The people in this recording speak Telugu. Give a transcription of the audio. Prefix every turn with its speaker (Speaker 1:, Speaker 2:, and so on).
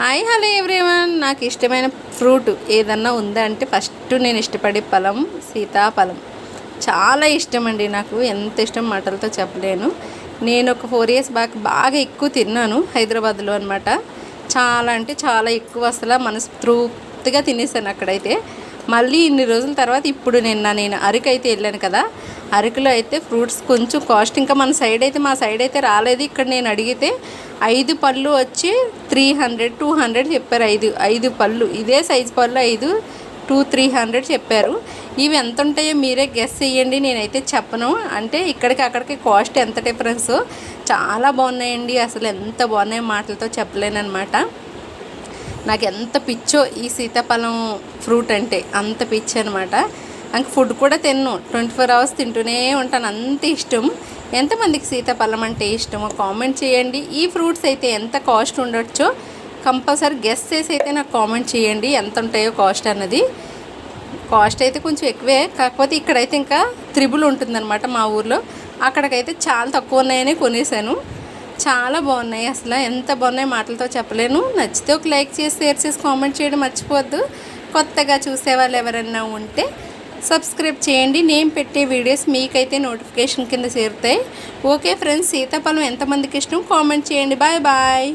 Speaker 1: హాయ్ హలో ఎవ్రీవన్ నాకు ఇష్టమైన ఫ్రూట్ ఏదన్నా ఉందా అంటే ఫస్ట్ నేను ఇష్టపడే ఫలం సీతాఫలం చాలా ఇష్టం అండి నాకు. ఎంత ఇష్టం మాటలతో చెప్పలేను. నేను ఒక ఫోర్ ఇయర్స్ బ్యాక్ బాగా ఎక్కువ తిన్నాను హైదరాబాద్లో అనమాట చాలా అంటే చాలా ఎక్కువ అసలు మనసు తృప్తిగా తినేసాను అక్కడైతే. మళ్ళీ ఇన్ని రోజుల తర్వాత ఇప్పుడు నిన్న నేను అరకు అయితే వెళ్ళాను కదా అరకులో అయితే ఫ్రూట్స్ కొంచెం కాస్ట్ ఇంకా మన సైడ్ అయితే మా సైడ్ అయితే రాలేదు. ఇక్కడ నేను అడిగితే ఐదు పళ్ళు వచ్చి త్రీ హండ్రెడ్ టూ హండ్రెడ్ చెప్పారు ఐదు ఐదు పళ్ళు. ఇదే సైజు పళ్ళు ఐదు టూ త్రీ హండ్రెడ్ చెప్పారు. ఇవి ఎంత ఉంటాయో మీరే గెస్ చేయండి నేనైతే చెప్పను. అంటే ఇక్కడికి అక్కడికి కాస్ట్ ఎంత డిఫరెన్స్ చాలా బాగున్నాయండి. అసలు ఎంత బాగున్నాయి మాటలతో చెప్పలేనమాట నాకు ఎంత పిచ్చో ఈ సీతాఫలం ఫ్రూట్ అంటే అంత పిచ్చి అనమాట నాకు ఫుడ్ కూడా తిన్ను. ట్వంటీ ఫోర్ అవర్స్ తింటూనే ఉంటాను. అంత ఇష్టం. ఎంతమందికి సీతాఫలం అంటే ఇష్టమో కామెంట్ చేయండి. ఈ ఫ్రూట్స్ అయితే ఎంత కాస్ట్ ఉండొచ్చో కంపల్సరీ గెస్ చేసి అయితే నాకు కామెంట్ చేయండి. ఎంత ఉంటాయో కాస్ట్ అన్నది. కాస్ట్ అయితే కొంచెం ఎక్కువే. కాకపోతే ఇక్కడైతే ఇంకా త్రిబుల్ ఉంటుందన్నమాట మా ఊర్లో. అక్కడికైతే చాలా తక్కువ ఉన్నాయని కొనేసాను చాలా బాగున్నాయి. అసలు ఎంత బాగున్నాయి మాటలతో చెప్పలేను. నచ్చితే ఒక లైక్ చేసి షేర్ చేసి కామెంట్ చేయడం మర్చిపోవద్దు. కొత్తగా చూసే వాళ్ళు ఎవరైనా ఉంటే సబ్స్క్రైబ్ చేయండి. నేను పెట్టే వీడియోస్ మీకైతే నోటిఫికేషన్ కింద చేరుతాయి. ఓకే ఫ్రెండ్స్ సీతాఫలం ఎంతమందికి ఇష్టం కామెంట్ చేయండి. Bye bye.